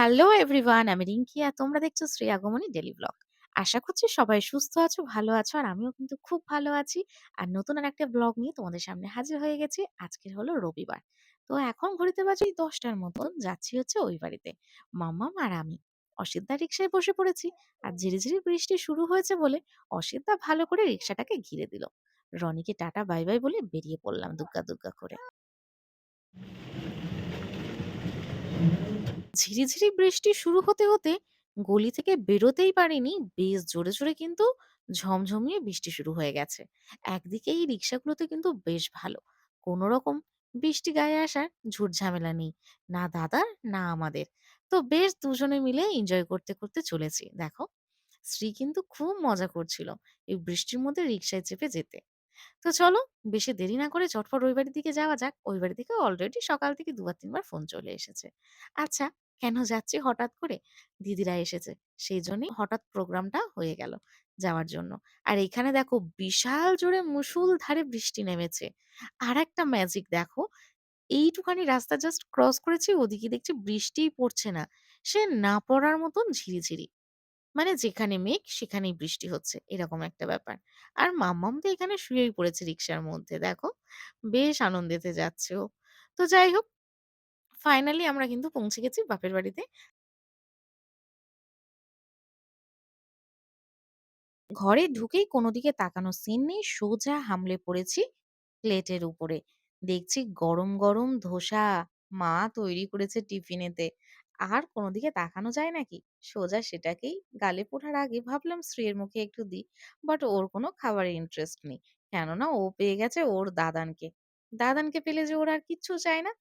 Hello everyone, আমি রিঙ্কি আর তোমরা দেখছ শ্রী আগমনী ডেলি ব্লগ। আশা করছি সবাই সুস্থ আছো, ভালো আছো আর আমিও কিন্তু খুব ভালো আছি। আর নতুন আর একটা ব্লগ নিয়ে তোমাদের সামনে হাজির হয়ে গেছি। আজকের হলো রবিবার। তো এখন ঘড়িতে বাজে দশটার মতন, যাচ্ছি হচ্ছে ওই বাড়িতে। মাম্মাম আর আমি। অসিদ্ধা রিক্সায় বসে পড়েছি আর ঝিরি ঝিরি বৃষ্টি শুরু হয়েছে বলে অসিদ্ধা ভালো করে রিক্সাটাকে ঘিরে দিল। রনিকে টাটা বাই বাই বলে বেরিয়ে পড়লাম দুগ্গা দুগ্গা করে। ঝিরিঝিরি বৃষ্টি শুরু হতে হতে গলি থেকে বেরোতেই পারিনি, বেশ জোরে জোরে কিন্তু ঝমঝমিয়ে বৃষ্টি শুরু হয়ে গেছে। একদিকে এই রিক্সাগুলোতে কিন্তু বেশ ভালো কোনো রকম বৃষ্টি গায়ে আসার ঝুট ঝামেলা নেই, না দাদার, না আমাদের। তো বেশ দুজনে মিলে এনজয় করতে করতে চলেছি। দেখো শ্রী কিন্তু খুব মজা করছিল এই বৃষ্টির মধ্যে রিক্সায় চেপে যেতে। তো চলো বেশি দেরি না করে চটপট ওই বাড়ির দিকে যাওয়া যাক। ওই বাড়ি থেকে অলরেডি সকাল থেকে দুবার, তিনবার ফোন চলে এসেছে। আচ্ছা কেন যাচ্ছি হঠাৎ করে? দিদিরা এসেছে, সেই জন্যই হঠাৎ প্রোগ্রামটা হয়ে গেল যাওয়ার জন্য। আর এখানে দেখো বিশাল জোরে মুসুল ধারে বৃষ্টি নেমেছে। আর একটা ম্যাজিক দেখো, এইটুখানি রাস্তা জাস্ট ক্রস করেছি, ওদিকে দেখছি বৃষ্টিই পড়ছে না। সে না পড়ার মতন ঝিরিঝিরি। মানে যেখানে মেঘ সেখানেই বৃষ্টি হচ্ছে এরকম একটা ব্যাপার। আর মাম্মাম তো এখানে শুয়েই পড়েছে রিক্সার মধ্যে দেখো। বেশ আনন্দেতে যাচ্ছে ও। তো যাই হোক ফাইনালি আমরা কিন্তু পৌঁছে গেছি বাপের বাড়িতে। ঘরে ঢুকেই কোনো দিকে তাকানোর সিন নেই। সোজা হামলে পড়েছি প্লেটের উপরে। দেখছি গরম, গরম ধোসা মা তৈরি করেছে টিফিনেতে। আর কোনো দিকে তাকানো যায় নাকি? সোজা সেটাকেই গালে পড়ার আগে ভাবলাম শ্রেয়ের মুখে একটু দিই। বাট ওর কোনো খাবারের ইন্টারেস্ট নেই। কেননা ও পেয়ে গেছে ওর দাদানকে। দাদানকে পেলে যে ওর আর কিচ্ছু চায় না।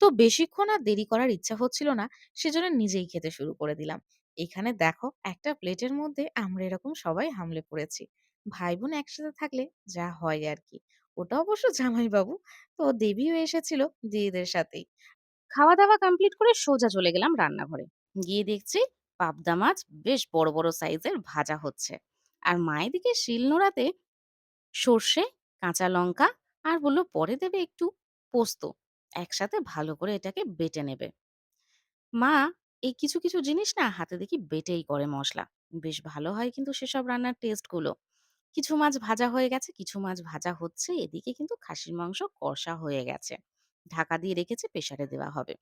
তো বেশিক্ষণ আর দেরি করার ইচ্ছা হচ্ছিল না। সেজন্য নিজেই খেতে শুরু করে দিলাম। এখানে দেখো, একটা প্লেটের মধ্যে আমরা এরকম সবাই হামলে পড়েছি। ভাই-বোন একসাথে থাকলে যা হয় আর কি ওটা অবশ্য জামাইবাবু। তো দেবীও এসেছিল দিদিদের সাথেই। খাওয়া-দাওয়া কমপ্লিট করে সোজা চলে গেলাম রান্নাঘরে। গিয়ে দেখছি পাবদা মাছ বেশ বড়, বড় সাইজের ভাজা হচ্ছে। আর মা এদিকে শিলনোড়াতে সর্ষে, কাঁচা লঙ্কা আর বলল পরে দেবে একটু পোস্ত। একসাথে ভালো করে এটাকে বেটে নেবে। মা এই কিছু, কিছু জিনিস না হাতে দেখি বেটেই করে মশলা বেশ ভালো হয় কিন্তু সেসব রান্নার টেস্টগুলো। কিছু মাছ ভাজা হয়ে গেছে, কিছু মাছ ভাজা হচ্ছে। এদিকে কিন্তু খাসির মাংস কষা হয়ে গেছে। ঢাকা দিয়ে রেখেছে প্রেসারে দেওয়া হবে।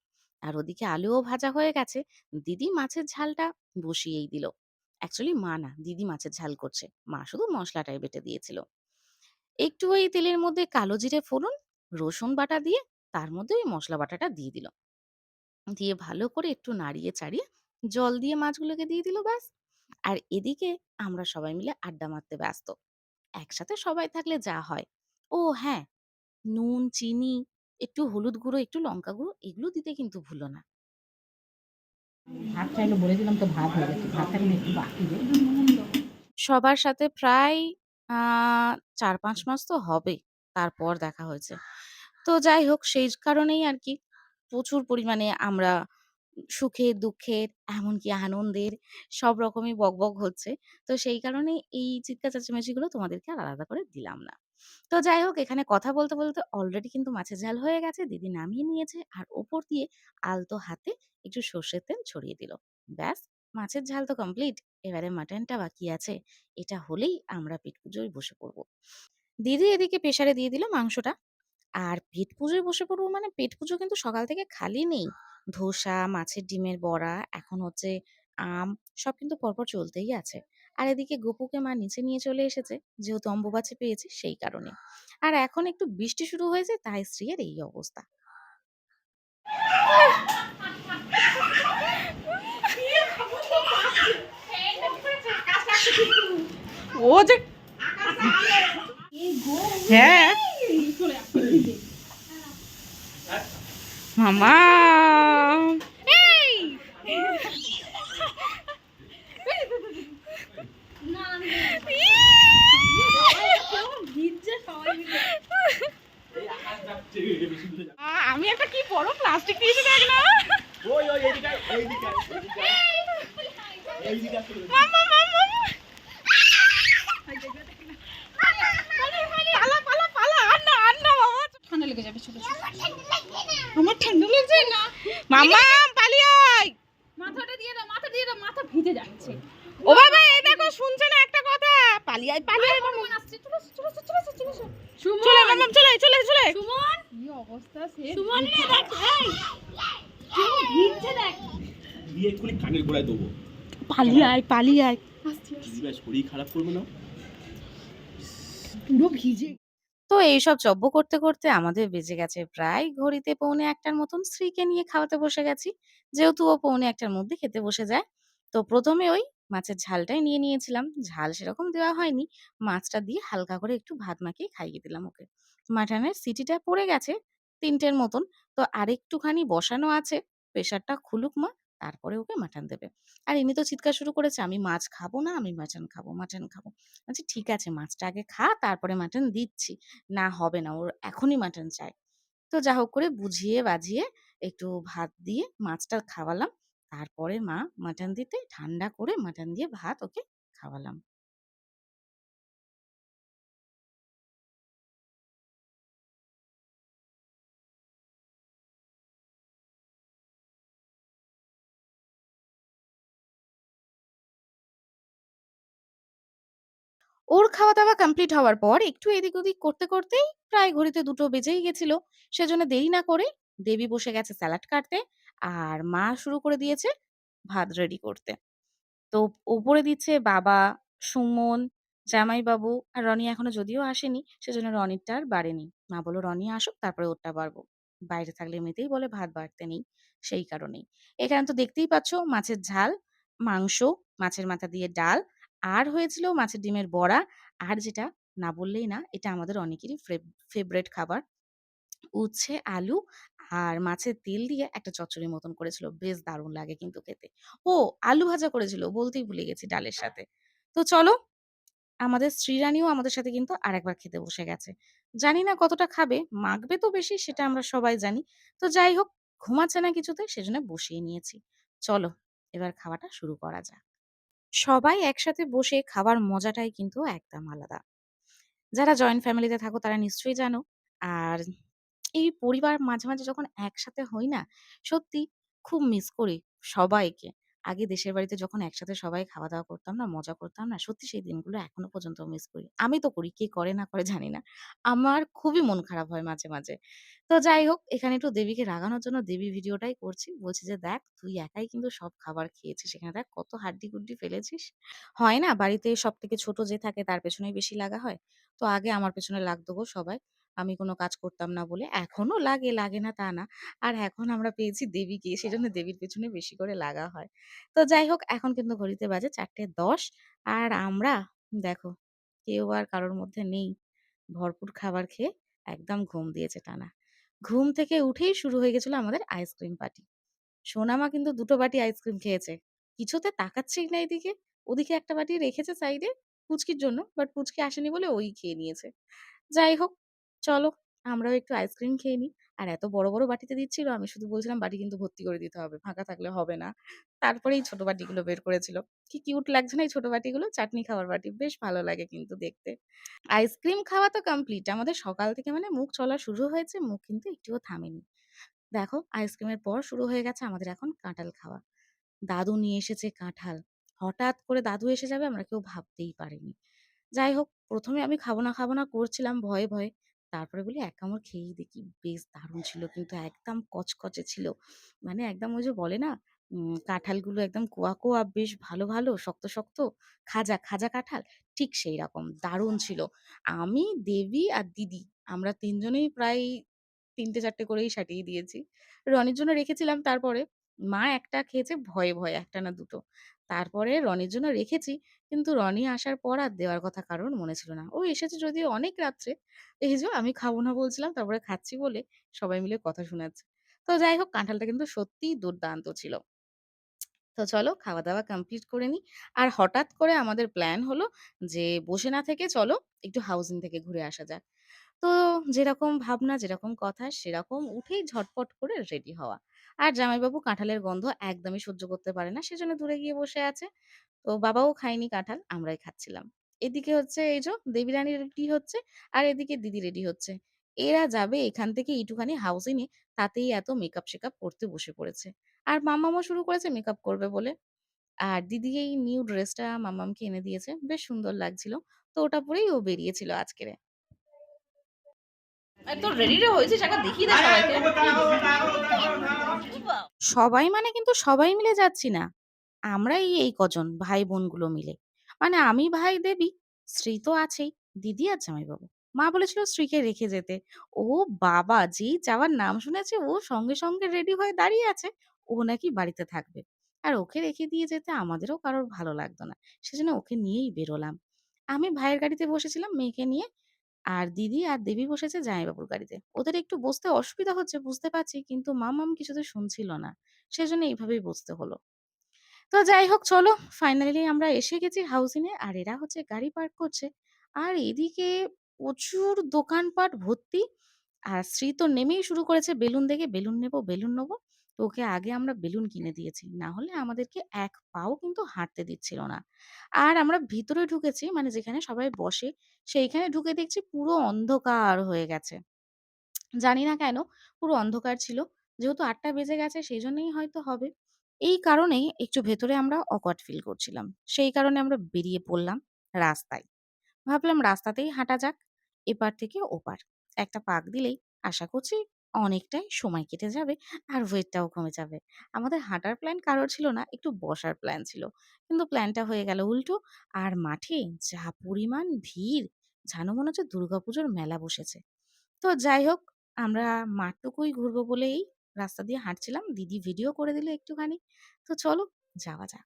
আর ওদিকে আলুও ভাজা হয়ে গেছে। দিদি মাছের ঝালটা বসিয়েই দিল। অ্যাকচুয়ালি মা না, দিদি মাছের ঝাল করছে। মা শুধু মশলাটাই বেটে দিয়েছিল। একটু ওই তেলের মধ্যে কালো জিরে ফোড়ন, রসুন বাটা দিয়ে তার মধ্যে ওই মশলা বাটাটা দিয়ে দিল। দিয়ে ভালো করে একটু নাড়িয়ে চাড়িয়ে জল দিয়ে মাছগুলোকে দিয়ে দিল ব্যাস। আর এদিকে আমরা সবাই মিলে আড্ডা মারতে ব্যস্ত। একসাথে সবাই থাকলে যা হয়। ও হ্যাঁ, নুন, চিনি, একটু হলুদ গুঁড়ো, একটু লঙ্কা গুঁড়ো এগুলো দিতে কিন্তু ভুলো না। ভাত চাইলে বলে তো ভাত হয়ে গেছে। ভাতটা একটু বাকি সবার সাথে প্রায় চার পাঁচ মাস তো হবে। তারপর দেখা হয়েছে। তো যাই হোক সেই কারণেই আর কি প্রচুর পরিমাণে আমরা সুখের, দুঃখের, এমনকি আনন্দের সব রকমই বকবক হচ্ছে। তো সেই কারণে এই চিৎকার চেঁচামেচিগুলো তোমাদেরকে আর আলাদা করে দিলাম না। তো যাই হোক এখানে কথা বলতে, বলতে অলরেডি কিন্তু মাছের ঝাল হয়ে গেছে। দিদি নামিয়ে নিয়েছে আর ওপর দিয়ে আলতো হাতে একটু সর্ষের তেল ছড়িয়ে দিল। ব্যাস মাছের ঝাল তো কমপ্লিট। এবারে মাটনটা বাকি আছে। এটা হলেই আমরা পেট পুজোয় বসে পড়ব। দিদি এদিকে প্রেসারে দিয়ে দিল মাংসটা। আর পেট পুজোয় বসে পড়ব মানে পেট পুজো কিন্তু সকাল থেকে খালি নেই। ধোসা, মাছের ডিমের বড়া, এখন হচ্ছে আম সব কিন্তু পরপর চলতেই আছে। আর এদিকে গোপুকে মা নিচে নিয়ে চলে এসেছে যেহেতু অম্বুবাচী পেয়েছে সেই কারণে। আর এখন একটু বৃষ্টি শুরু হয়েছে তাই শ্রীয়ের এই অবস্থা। ও যে হ্যাঁ মামা আমি একটা কি বড় প্লাস্টিক দিয়েছি দেখ না ওই ওই এইদিকে এইদিকে এইদিকে আয়। এইদিকে আসতে বলেছি। মামা মামা পালা পালা পালা আর না আর না মামা ঠান্ডা লেগে যাবে ছোট ছোট। আমার ঠান্ডা লাগছে না। মামা পালিয়ে আয়। মাথাটা ভিজে যাচ্ছে। ও বাবা এই দেখো শুনছে না একটা কথা। পালিয়ে আয় পালিয়ে আয় মামা। আসছে চলে চলে চলে চলে আসছে। চলে মামা চলে চলে চলে। সুমন? কি অবস্থা সে? সুমন রে দেখ এই। কেমন ভিজছে দেখ। দিয়ে এক্ষুনি কানের গোড়ায় দেবো। পালিয়ে আয় পালিয়ে আয়। আসছে আসছে। শরীর খারাপ করবে না। পুরো ভিজে। তো এইসব চব্য করতে করতে আমাদের বেজে গেছে প্রায় ঘড়িতে পৌনে একটার মতন। স্ত্রীকে নিয়ে খাওয়াতে বসে গেছি। যেহেতু ও পৌনে একটার মধ্যে খেতে বসে যায়। তো প্রথমে ওই মাছের ঝালটাই নিয়ে নিয়েছিলাম। ঝাল সেরকম দেওয়া হয়নি। মাছটা দিয়ে হালকা করে একটু ভাত মাখিয়ে খাইয়ে দিলাম ওকে। মাটনের সিটিটা পড়ে গেছে তিনটের মতন। তো আরেকটুখানি বসানো আছে। প্রেশারটা খুলুক মা। তারপরে ওকে মাটন দেবে। আর এমনি তো চিৎকার শুরু করেছে, আমি মাছ খাব না, আমি মাটন খাব মাটন খাব। আচ্ছা ঠিক আছে, মাছটা আগে খা, তারপরে মাটন দিচ্ছি। না, হবে না, ওর এখনই মাটন চাই। তো যা হোক করে বুঝিয়ে বাজিয়ে একটু ভাত দিয়ে মাছটা খাওয়ালাম। তারপরে মা মাটন দিতে ঠান্ডা করে মাটন দিয়ে ভাত ওকে খাওয়ালাম। ওর খাওয়া দাওয়া কমপ্লিট হওয়ার পর একটু এদিক ওদিক করতে করতেই প্রায় ঘড়িতে দুটো বেজেই গেছিল সেজন্য দেরি না করে দেবী বসে গেছে স্যালাড কাটতে আর মা শুরু করে দিয়েছে ভাত রেডি করতে তো ওপরে দিচ্ছে বাবা, সুমন, জামাইবাবু আর রনি এখনও যদিও আসেনি সেজন্য রনিরটা আর বাড়েনি। মা বলো রনি আসুক তারপরে ওরটা বাড়বো। বাইরে থাকলে এমনিতেই বলে ভাত বাড়তে নেই, সেই কারণেই। এখানে তো দেখতেই পাচ্ছ মাছের ঝাল, মাংস, মাছের মাথা দিয়ে ডাল আর হয়েছিল মাছের ডিমের বড়া আর যেটা না বললেই না এটা আমাদের অনেকেরই ফেভারেট খাবার উচ্ছে, আলু আর মাছের তেল দিয়ে একটা চচ্চড়ি মতন করেছিল। বেশ দারুণ লাগে কিন্তু খেতে। ও আলু ভাজা করেছিল বলতেই ভুলে গেছি ডালের সাথে। তো চলো আমাদের শ্রীরানীও আমাদের সাথে কিন্তু আরেকবার খেতে বসে গেছে। জানি না কতটা খাবে, মাখবে তো বেশি সেটা আমরা সবাই জানি। তো যাই হোক ঘুমাচ্ছে না কিছুতে সেজন্য বসিয়ে নিয়েছি। চলো এবার খাওয়াটা শুরু করা যাক। সবাই একসাথে বসে খাবার মজাটাই কিন্তু একদম আলাদা। যারা জয়েন্ট ফ্যামিলিতে থাকো তারা নিশ্চয়ই জানো। আর এই পরিবার মাঝে, মাঝে যখন একসাথে হই না, সত্যি খুব মিস করি সবাইকে। আগে দেশের বাড়িতে যখন একসাথে সবাই খাওয়া-দাওয়া করতাম না, মজা করতাম না, সত্যি সেই দিনগুলো এখনও পর্যন্ত মিস করি। আমি তো করি, কে করে না করে জানি না। আমার খুবই মন খারাপ হয় মাঝে, মাঝে। তো যাই হোক এখানে একটু দেবীকে রাগানোর জন্য দেবী ভিডিওটাই করছি। বলছি যে, "দেখ তুই একাই কিন্তু সব খাবার খেয়েছিস। এখানে দেখ কত হাড্ডি-গুড্ডি ফেলেছিস।" হয় না বাড়িতে সব থেকে ছোট যে থাকে তার পেছনেই বেশি লাগা হয়। তো আগে আমার পেছনে লাগতো গো সবাই। আমি কোনো কাজ করতাম না বলে। এখনও লাগে, লাগে না তা না। আর এখন আমরা পেয়েছি দেবীকে, সেজন্য দেবীর পেছনে বেশি করে লাগা হয়। তো যাই হোক এখন কিন্তু ঘড়িতে বাজে ৪:১০ আর আমরা দেখো কেউ আর কারোর মধ্যে নেই। ভরপুর খাবার খেয়ে একদম ঘুম দিয়েছে টানা। ঘুম থেকে উঠেই শুরু হয়ে গেছিল আমাদের আইসক্রিম পার্টি। সোনামা কিন্তু দুটো বাটি আইসক্রিম খেয়েছে। কিছুতে তাকাচ্ছেই না এদিকে। ওদিকে একটা বাটি রেখেছে সাইডে পুচকির জন্য। বাট পুচকি আসেনি বলে ওই খেয়ে নিয়েছে। যাই হোক, চলো আমরাও একটু আইসক্রিম খেয়ে নিই। আর এত বড়, বড় বাটিতে দিচ্ছিল আমি শুধু বলছিলাম বাটি কিন্তু ভর্তি করে দিতে হবে। ফাঁকা থাকলে হবে না। তারপরে এই ছোট বাটিগুলো বের করেছিল। কি কিউট লাগছে না এই ছোট বাটিগুলো? চাটনি খাওয়ার বাটি। বেশ ভালো লাগে কিন্তু দেখতে। আইসক্রিম খাওয়া তো কমপ্লিট। আমাদের সকাল থেকে মানে মুখ চলা শুরু হয়েছে, মুখ কিন্তু একটুও থামেনি। দেখো আইসক্রিমের পর শুরু হয়ে গেছে আমাদের এখন কাঁঠাল খাওয়া। দাদু নিয়ে এসেছে কাঁঠাল। হঠাৎ করে দাদু এসে যাবে আমরা কেউ ভাবতেই পারিনি। যাই হোক প্রথমে আমি খাব না, খাব না করছিলাম ভয়ে, ভয়ে। তারপরে বলি এক কামড় খেয়েই দেখি। বেশ দারুণ ছিল কিন্তু একদম কচকচে ছিল। মানে একদম ওই যে বলে না কাঁঠালগুলো একদম কোয়া, কোয়া বেশ ভালো, ভালো শক্ত, শক্ত খাজা, খাজা কাঁঠাল ঠিক সেইরকম দারুণ ছিল। আমি, দেবী আর দিদি আমরা তিনজনেই প্রায় ৩টে ৪টে করেই সাটিয়ে দিয়েছি। রনির জন্য রেখেছিলাম তারপরে। মা একটা খেয়েছে ভয়ে, ভয়ে একটা না দুটো তারপরে রনির জন্য রেখেছি। কিন্তু রনি আসার পর আর দেওয়ার কথা কারোর মনে ছিল না। ও এসেছে যদিও অনেক রাত্রে। এই যে আমি খাব না বলছিলাম তারপরে খাচ্ছি বলে সবাই মিলে কথা শোনাচ্ছে। তো যাই হোক কাঁঠালটা কিন্তু সত্যিই দুর্দান্ত ছিল। তো চলো খাওয়া-দাওয়া কমপ্লিট করে নিই। আর হঠাৎ করে আমাদের প্ল্যান হলো যে বসে না থেকে চলো একটু হাউজিং থেকে ঘুরে আসা যাক। তো যেরকম ভাবনা, যেরকম কথা সেরকম উঠেই ঝটপট করে রেডি হওয়া। আর জামাইবাবু কাঁঠালের গন্ধ একদমই সহ্য করতে পারে না। সেজন্য দূরে গিয়ে বসে আছে। তো বাবাও খায়নি কাঁঠাল, আমরাই খাচ্ছিলাম। এদিকে হচ্ছে এই এইযো দেবী রানী রেডি হচ্ছে, আর এদিকে দিদি রেডি হচ্ছে। এরা যাবে এখান থেকে একটুখানি হাউজিং এ, তাতেই এত মেকআপ-শেকআপ করতে বসে পড়েছে। আর মাম্মামও শুরু করেছে মেকআপ করবে বলে। আর দিদি এই নিউ ড্রেসটা মাম্মামকে এনে দিয়েছে। বেশ সুন্দর লাগছিল। তো ওটা পরেই ও বেরিয়েছিল আজকেরে। তোর একবার সবাই মানে কিন্তু সবাই মিলে যাচ্ছি না। আমরাই এই কজন ভাই-বোনগুলো মিলে। মানে আমি, ভাই, দেবী, শ্রী তো আছেই, দিদি আর জামাইবাবু। মা বলেছিল শ্রীকে রেখে যেতে। ও বাবা! যেই যাওয়ার নাম শুনেছে ও সঙ্গে, সঙ্গে রেডি হয়ে দাঁড়িয়ে আছে। ও নাকি বাড়িতে থাকবে। আর ওকে রেখে দিয়ে যেতে আমাদেরও কারোর ভালো লাগতো না। সেজন্য ওকে নিয়েই বেরোলাম। আমি ভাইয়ের গাড়িতে বসেছিলাম মেয়েকে নিয়ে। আর দিদি আর দেবী বসেছে জামাইবাবুর গাড়িতে। ওদের একটু বসতে অসুবিধা হচ্ছে বুঝতে পারছি। কিন্তু মাম্মাম কিছুতে শুনছিল না। সেজন্য এইভাবেই বসতে হলো। তো যাই হোক চলো ফাইনালি আমরা এসে গেছি হাউজিং এ। আর এরা হচ্ছে গাড়ি পার্ক করছে। আর এদিকে প্রচুর দোকানপাট ভর্তি। আর শ্রী তো নেমেই শুরু করেছে বেলুন দেখে বেলুন নেব, বেলুন নেব। ওকে আগে আমরা বেলুন কিনে দিয়েছি। না হলে আমাদেরকে এক পাও কিন্তু হাঁটতে দিচ্ছিল না। আর আমরা ভিতরে ঢুকেছি মানে যেখানে সবাই বসে, সেইখানে ঢুকে দেখছি পুরো অন্ধকার হয়ে গেছে। জানি না কেন পুরো অন্ধকার ছিল। যেহেতু আটটা বেজে গেছে, সেইজন্যই হয়তো হবে। এই কারণেই একটু ভেতরে আমরা awkward ফিল করছিলাম। সেই কারণে আমরা বেরিয়ে পড়লাম রাস্তায়। ভাবলাম রাস্তাতেই হাঁটা যাক। এপার থেকে ওপার। একটা পাক দিলেই আশা করছি অনেকটাই সময় কেটে যাবে আর ওয়েটটাও কমে যাবে। আমাদের হাঁটার প্ল্যান কারোর ছিল না, একটু বসার প্ল্যান ছিল। কিন্তু প্ল্যানটা হয়ে গেল উল্টো। আর মাঠে যা পরিমাণ ভিড় জানো মনে হচ্ছে দুর্গাপুজোর মেলা বসেছে। তো যাই হোক আমরা মাঠটুকুই ঘুরবো বলেই রাস্তা দিয়ে হাঁটছিলাম। দিদি ভিডিও করে দিল একটুখানি। তো চলো যাওয়া যাক।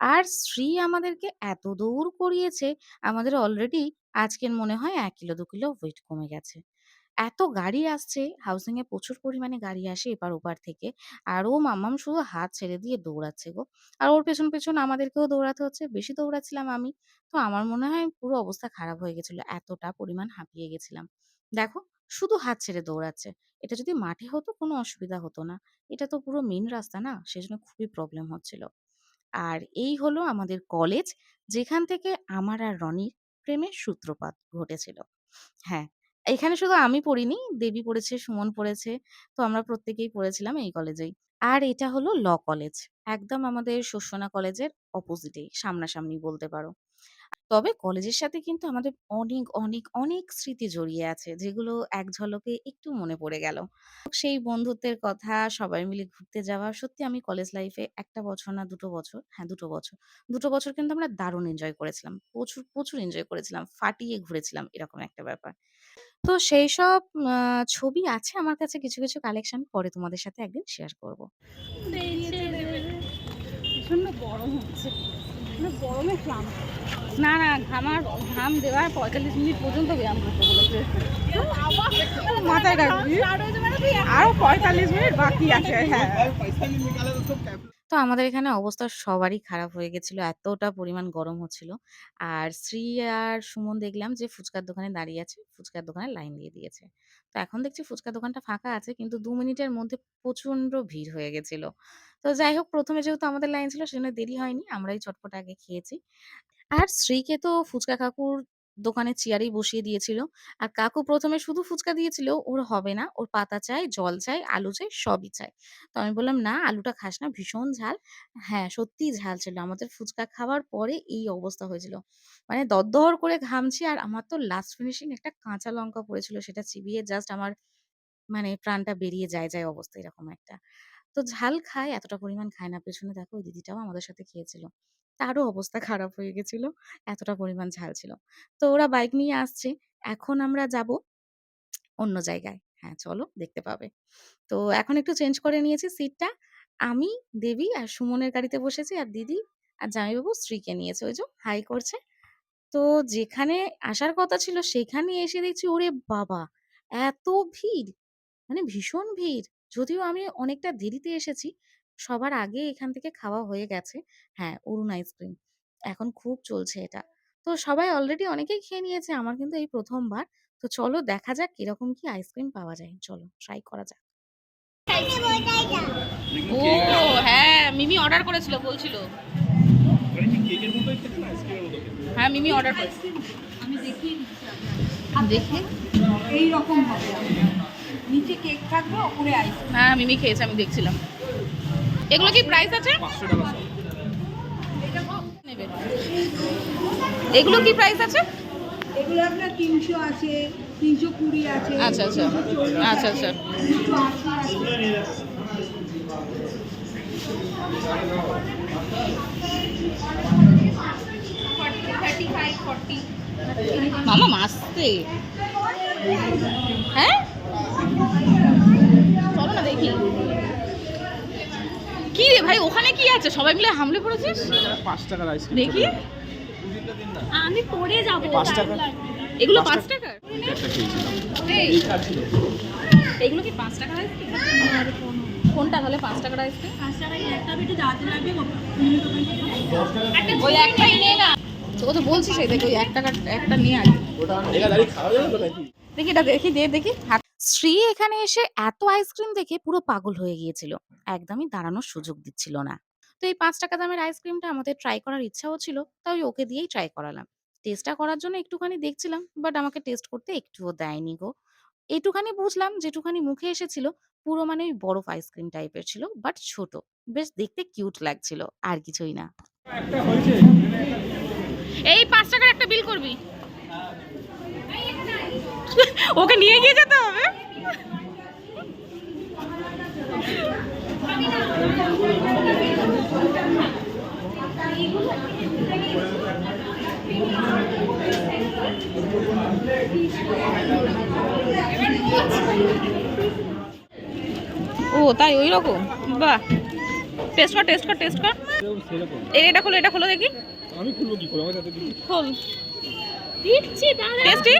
আর শ্রী আমাদেরকে এত দৌড় করিয়েছে, আমাদের অলরেডি আজকের মনে হয় এক কিলো দু কিলো ওয়েট কমে গেছে। এত গাড়ি আসছে, হাউজিং এ প্রচুর পরিমাণে গাড়ি আসে এপার ওপার থেকে। আর ও মাম্মাম শুধু হাত ছেড়ে দিয়ে দৌড়াচ্ছে গো। আর ওর পেছন, পেছন আমাদেরকেও দৌড়াতে হচ্ছে। বেশি দৌড়াচ্ছিলাম আমি। তো আমার মনে হয় পুরো অবস্থা খারাপ হয়ে গেছিল। এতটা পরিমাণ হাঁপিয়ে গেছিলাম। দেখো শুধু হাত ছেড়ে দৌড়াচ্ছে। এটা যদি মাঠে হতো কোনো অসুবিধা হতো না। এটা তো পুরো মেন রাস্তা না? সেজন্য খুবই প্রবলেম হচ্ছিল। আর এই হলো আমাদের কলেজ যেখান থেকে আমার আর রনির প্রেমের সূত্রপাত ঘটেছিল। হ্যাঁ, এখানে শুধু আমি পড়িনি, দেবী পড়েছে, সুমন পড়েছে। তো আমরা প্রত্যেকেই পড়েছিলাম এই কলেজেই। আর এটা হলো ল কলেজ। একদম আমাদের শস্যনা কলেজের অপোজিটেই, সামনাসামনি বলতে পারো। তবে কলেজের সাথে কিন্তু আমাদের অনেক, অনেক, অনেক স্মৃতি জড়িয়ে আছে যেগুলো এক ঝলকে একটু মনে পড়ে গেল। সেই বন্ধুত্বের কথা, সবাই মিলে ঘুরতে যাওয়া। সত্যি আমি কলেজ লাইফে ১ টা বছর না ২ টো বছর, হ্যাঁ ২ টো বছর। ২ টো বছর কিন্তু আমরা দারুণ এনজয় করেছিলাম। প্রচুর, প্রচুর এনজয় করেছিলাম। ফাটিয়ে ঘুরেছিলাম এরকম একটা ব্যাপার। তো সেইসব আ ছবি আছে আমার কাছে কিছু, কিছু কালেকশন পরে তোমাদের সাথে একদিন শেয়ার করব। গরম হচ্ছে। মানে গরমে। না, না ঘামার ঘাম দেওয়ার ৪৫ মিনিট পর্যন্ত ব্যায়াম করতে বলেছে। মাথায় রাখবি। আরও ৪৫ মিনিট বাকি আছে। হ্যাঁ। তো আমাদের এখানে অবস্থা সবারই খারাপ হয়ে গেছিল। এতটা পরিমাণ গরম হচ্ছিল। আর শ্রী আর সুমন দেখলাম যে ফুচকার দোকানে দাঁড়িয়ে আছে। ফুচকার দোকানে লাইন দিয়ে দিয়েছে। তো এখন দেখছি ফুচকার দোকানটা ফাঁকা আছে, কিন্তু ২ মিনিটের মধ্যে প্রচণ্ড ভিড় হয়ে গেছিল। তো যাই হোক ১ম এ যেহেতু আমাদের লাইন ছিল, সেজন্য দেরি হয়নি। আমরাই চটপট আগে খেয়েছি। আর শ্রীকে তো ফুচকা কাকুর দোকানের চেয়ারেই বসিয়ে দিয়েছিল। আর কাকু প্রথমে শুধু ফুচকা দিয়েছিল, ওর হবে না। ওর পাতা চাই, জল চাই, আলু চাই, সবই চাই। তো আমি বললাম, "না, আলুটা খাস না, ভীষণ ঝাল।" হ্যাঁ, সত্যিই ঝাল ছিল। আমাদের ফুচকা খাওয়ার পরে এই অবস্থা হয়েছিল। মানে দরদর করে ঘামছি আর আমার তো লাস্ট ফিনিশিং একটা কাঁচা লঙ্কা পড়েছিল। সেটা চিবিয়ে জাস্ট আমার মানে প্রাণটা বেরিয়ে যায়, যায় অবস্থা এরকম একটা। তো ঝাল খায়, এতটা পরিমাণ খায় না। পেছনে দেখো ওই দিদিটাও আমাদের সাথে খেয়েছিল। তারও অবস্থা খারাপ হয়ে গেছিল। এতটা পরিমাণ ঝাল ছিল। তো ওরা বাইক নিয়ে আসছে। এখন আমরা যাব অন্য জায়গায়। হ্যাঁ, চলো দেখতে পাবে। তো এখন একটু চেঞ্জ করে নিয়েছি সিটটা। আমি, দেবী আর সুমনের গাড়িতে বসেছি আর দিদি আর জামাইবাবু স্ত্রীকে নিয়েছে। ওই যে হাই করছে। তো যেখানে আসার কথা ছিল সেখানে এসে দেখছি ওরে বাবা! এত ভিড়! মানে ভীষণ ভিড়। যদিও আমি অনেকটা দেরিতে এসেছি। সবার আগে এখান থেকে খাওয়া হয়ে গেছে। হ্যাঁ, অরুণ আইসক্রিম। এখন খুব চলছে এটা। তো সবাই অলরেডি অনেকেই খেয়ে নিয়েছে। আমার কিন্তু এই ১ম বার। তো চলো দেখা যাক কীরকম কি আইসক্রিম পাওয়া যায়। চলো ট্রাই করা যাক। ও হ্যাঁ, মিমি অর্ডার করেছিল বলছিল। মানে কি কেকের মতোই খেতে না আইসক্রিমের মতো খেতে? হ্যাঁ, মিমি অর্ডার করেছে। আমি দেখিয়ে দিচ্ছি দেখি। এইরকম হবে। নিচে কেক থাকবে ওপরে আইস হ্যাঁ মিমি খেয়েছে আমি দেখছিলাম এগুলো কি প্রাইস আছে? এগুলো কি প্রাইস আছে? এগুলো আপনার তিনশো আছে তিনশো কুড়ি আছে আচ্ছা আচ্ছা। আচ্ছা আচ্ছা। মামা মাসতে। হ্যাঁ? কি? রে ভাই ওখানে কি আছে? সবাই মিলে হামলে পড়েছিস? পাঁচ টাকার আইসক্রিম দেখি। আমি পরে যাব পাঁচ টাকা এগুলো পাঁচ টাকার এগুলো কি পাঁচ টাকার আইসক্রিম কোনটা তাহলে পাঁচ টাকার আইসক্রিম পাঁচ টাকায় একটা দাঁড়াতে লাগবে ওই একটাই নিয়ে না। ও তো বলছি সেই দেখো এক টাকা একটা নিয়ে নাকি? দেখি এটা দেখি দে দেখি। হাত শ্রী এখানে এসে এত আইসক্রিম দেখে পুরো পাগল হয়ে গিয়েছিল। একদমই দাঁড়ানোর সুযোগ দিচ্ছিল না। তো এই পাঁচ টাকা দামের আইসক্রিমটা আমাদের ট্রাই করার ইচ্ছাও ছিল তাই ওকে দিয়েই ট্রাই করালাম। টেস্টটা করার জন্য একটুখানি দেখছিলাম বাট আমাকে টেস্ট করতে একটুও দেয়নি গো। এটুখানি বুঝলাম যেটুখানি মুখে এসেছিল পুরো মানে ওই বরফ আইসক্রিম টাইপের ছিল বাট ছোট। বেশ দেখতে কিউট লাগছিল আর কিছুই না। এই পাঁচ টাকার একটা বিল করবি। ওকে নিয়ে গিয়ে যেতে হবে? ও তাই ওই রকম? বাহ। টেস্ট কর টেস্ট কর টেস্ট কর। এটা খোলো এটা খোলো দেখি। আমি খুলবো কি করে? আমার খোল। দিচ্ছি দাঁড়া। টেস্টি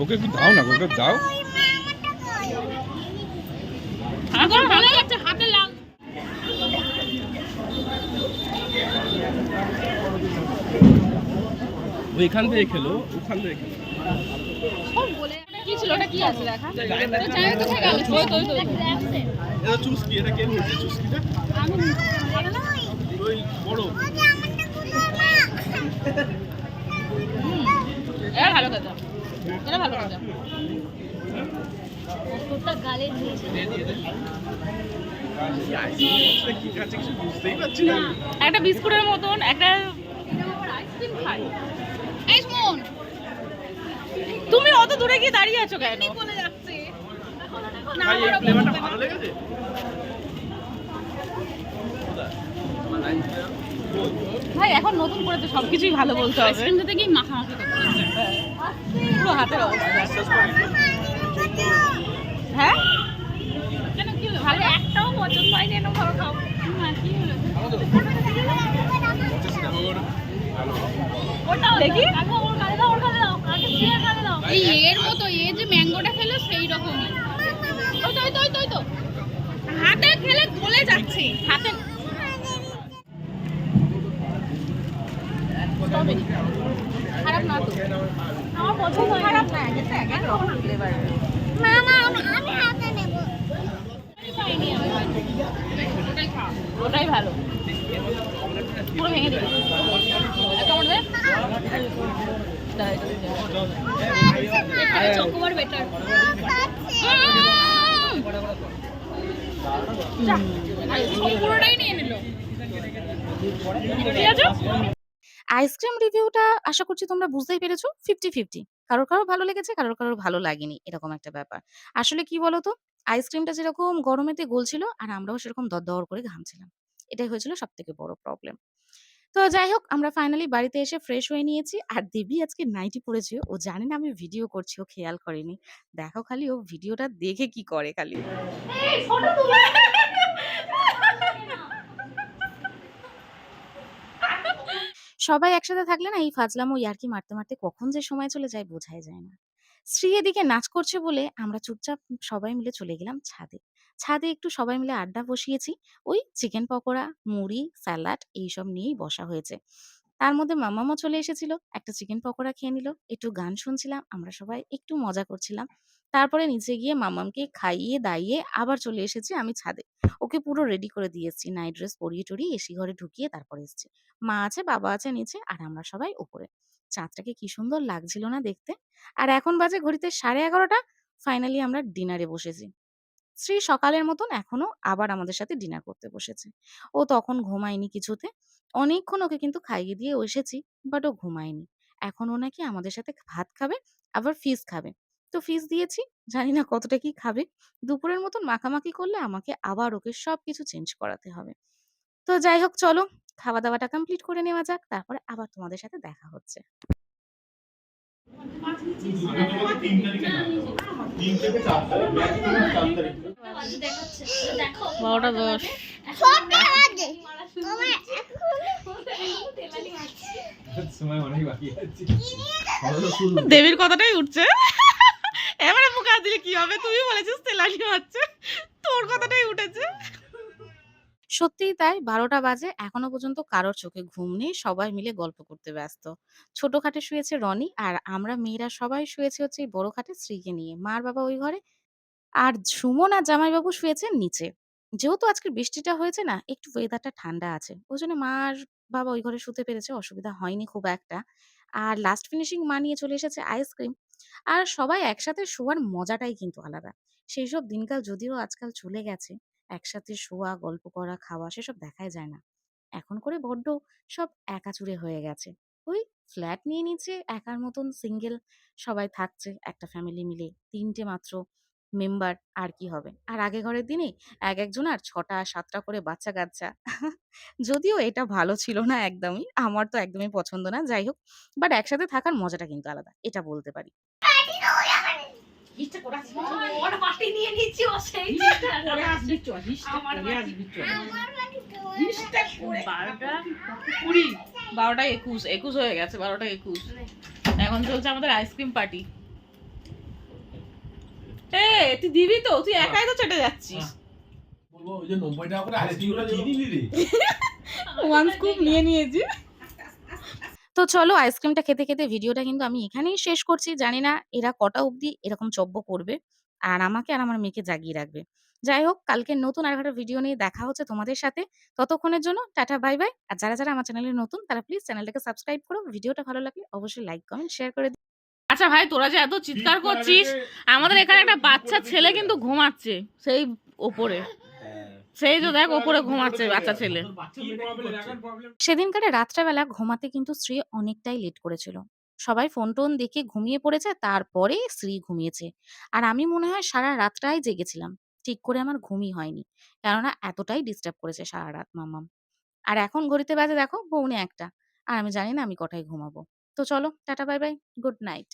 ওকে একটু দাও না, ওকে দাও। ভালো ওইখান থেকে খেলো, ওখান থেকে খেলো। কি ছিল? ওটা কি আছে? দেখা। এটা চুস্কি এটা কে নিয়েছে চুস্কিটা? ওই বড়। এটা ভালো কথা। এটা ভালো কথা। গালে দিয়েছে। আইসক্রিমটা কি খাচ্ছে কিছু বুঝতেই পারছি না। একটা বিস্কুটের মতন একটা আইসক্রিম খাই। তুমি অত দূরে গিয়ে দাঁড়িয়ে আছো কেন? ভাই এই ফ্লেভারটা ভালো লেগেছে? ভাই এখন নতুন করে তো সবকিছুই ভালো বলতে হবে। আইসক্রিম থেকে মাখামাখি করতে পুরো হাতের অবস্থা। হ্যাঁ? কেন কি হলো? ভালো? একটাও পছন্দ হয়নি এরকম ভালো খাও। কি হলো? দেখি। এই এর মতো এ যে ম্যাঙ্গোটা খেলো সেই রকমই। তো। হাতে খেলে গলে যাচ্ছে। হাতে খারাপ না তো। আমার পছন্দ খারাপ না ওটাই ভালো। পুরো ভেঙে দিবি। এটা দে। চকোবার বেটার আইসক্রিম রিভিউটা আশা করছি তোমরা বুঝতেই পেরেছ ফিফটি ফিফটি কারোর কারোর ভালো লেগেছে, কারোর কারোর ভালো লাগেনি, এরকম একটা ব্যাপার। আসলে কি বলতো, আইসক্রিমটা যেরকম গরমেতে গলছিল, আর আমরাও সেরকম দর করে ঘামছিলাম। এটাই হয়েছিল সব থেকে বড় প্রবলেম তো যাই হোক আমরা ফাইনালি বাড়িতে এসে ফ্রেশ হয়ে নিয়েছি। আর দেবী আজকে নাইটি পড়েছে। ও জানে না আমি ভিডিও করছি ও খেয়াল করেনি। দেখো খালি ও ভিডিওটা দেখে কি করে খালি। সবাই একসাথে থাকলে না এই ফাজলামো ইয়ার্কি মারতে মারতে কখন যে সময় চলে যায় বোঝাই যায় না। স্ত্রী এদিকে নাচ করছে বলে আমরা চুপচাপ সবাই মিলে চলে গেলাম ছাদে। ছাদে একটু সবাই মিলে আড্ডা বসিয়েছি ওই চিকেন পকোড়া মুড়ি স্যালাড এইসব নিয়েই বসা হয়েছে তার মধ্যে মাম্মামও চলে এসেছিল। একটা চিকেন পকোড়া খেয়ে নিল। একটু গান শুনছিলাম। আমরা সবাই একটু মজা করছিলাম। তারপরে নিচে গিয়ে মাম্মামকে খাইয়ে দাইয়ে আবার চলে এসেছি আমি ছাদে। ওকে পুরো রেডি করে দিয়েছি। নাইট ড্রেস পরিয়ে টরিয়ে এসি ঘরে ঢুকিয়ে তারপরে এসেছি। মা আছে, বাবা আছে নিচে আর আমরা সবাই উপরে। চাঁদটাকে কি সুন্দর লাগছিল না দেখতে? আর এখন বাজে ঘড়িতে 11:30 ফাইনালি আমরা ডিনারে বসেছি। শ্রী সকালের মতন এখনও আবার আমাদের সাথে ডিনার করতে বসেছে। ও তখন ঘুমায়নি কিছুতে। অনেকক্ষণ ওকে কিন্তু খাইয়ে দিয়ে এসেছি, বাট ও ঘুমায়নি। এখন ও নাকি আমাদের সাথে ভাত খাবে, আবার ফিস খাবে। তো ফিশ দিয়েছি, জানি না কতটা কি খাবে। দুপুরের মতন মাখামাখি করলে আমাকে আবার ওকে সবকিছু চেঞ্জ করাতে হবে। তো যাই হোক চলো, খাওয়া-দাওয়াটা কমপ্লিট করে নেওয়া যাক। তারপরে আবার তোমাদের সাথে দেখা হচ্ছে। বারোটা দশ। দেবীর কথাটাই উঠছে। এবারে মুখে দিলে কি হবে? তুমি বলেছিস তেলানি হচ্ছে তোর কথাটাই উঠেছে। সত্যিই তাই ১২টা বাজে, এখনও পর্যন্ত কারোর চোখে ঘুম নেই। সবাই মিলে গল্প করতে ব্যস্ত। ছোট খাটে শুয়েছে রনি আর আমরা মেয়েরা সবাই শুয়েছি হচ্ছে এই বড় খাটে স্ত্রীকে নিয়ে। মার বাবা ওই ঘরে আর সুমন আর জামাইবাবু শুয়েছেন নিচে। যেহেতু আজকে বৃষ্টিটা হয়েছে না, একটু ওয়েদারটা ঠান্ডা আছে। ওই জন্য মা আর বাবা ওই ঘরে শুতে পেরেছে। অসুবিধা হয়নি খুব একটা। আর লাস্ট ফিনিশিং মা নিয়ে চলে এসেছে আইসক্রিম। আর সবাই একসাথে শোয়ার মজাটাই কিন্তু আলাদা। সেইসব দিনকাল যদিও আজকাল চলে গেছে। একসাথে শোয়া, গল্প করা, খাওয়া সেসব দেখাই যায় না। এখন করে বড্ড সব একাচুরে হয়ে গেছে। ওই ফ্ল্যাট নিয়ে নিচ্ছে একার মতন সিঙ্গেল সবাই থাকছে একটা ফ্যামিলি মিলে। তিনটে মাত্র মেম্বার আর কি হবে। আর আগে ঘরের দিনে এক একজনার ৬ টা ৭ টা করে বাচ্চা-কাচ্চা। যদিও এটা ভালো ছিল না একদমই। আমার তো একদমই পছন্দ না। যাই হোক, বাট একসাথে থাকার মজাটা কিন্তু আলাদা। এটা বলতে পারি। বারোটা কুড়ি। বারোটা একুশ। একুশ হয়ে গেছে বারোটা একুশ। এখন চলছে আমাদের আইসক্রিম পার্টি। এ তুই দিবি তো? তুই একাই তো চেটে যাচ্ছিস। বলব ওই যে নব্বই টাকা করে আইসক্রিমটা কি দিলি রে ওয়ান স্কুপ নিয়ে নিয়েছি। তো চলো আইসক্রিমটা খেতে, খেতে ভিডিওটা কিন্তু আমি এখানেই শেষ করছি। জানি না এরা কটা অবধি এরকম চব্য করবে। আর আমাকে আর আমার মেয়েকে জাগিয়ে রাখবে। যাই হোক কালকে নতুন আর একটা ভিডিও নিয়ে দেখা হচ্ছে তোমাদের সাথে। ততক্ষণের জন্য টাটা বাই, বাই। আর যারা, যারা আমার চ্যানেলে নতুন তারা প্লিজ চ্যানেলটাকে সাবস্ক্রাইব করো। ভিডিওটা ভালো লাগলে অবশ্যই লাইক, কমেন্ট, শেয়ার করে দিও। আচ্ছা ভাই তোরা যে এত চিৎকার করছিস আমাদের এখানে একটা বাচ্চা ছেলে কিন্তু ঘুমাচ্ছে সেই ওপরে সেই যে দেখ ওপরে ঘুমাচ্ছে বাচ্চা ছেলে সেদিনকারে রাত্রেবেলা ঘুমাতে কিন্তু শ্রী অনেকটাই লেট করেছিল। সবাই ফোন-টোন দেখে ঘুমিয়ে পড়েছে তারপরে শ্রী ঘুমিয়েছে। আর আমি মনে হয় সারা রাতটাই জেগেছিলাম। ঠিক করে আমার ঘুমই হয়নি। কেননা এতটাই ডিস্টার্ব করেছে সারারাত মাম্মাম। আর এখন ঘড়িতে বাজে দেখো পৌনে একটা আর আমি জানি না আমি কটায় ঘুমাবো। তো চলো tata bye, bye. Good night.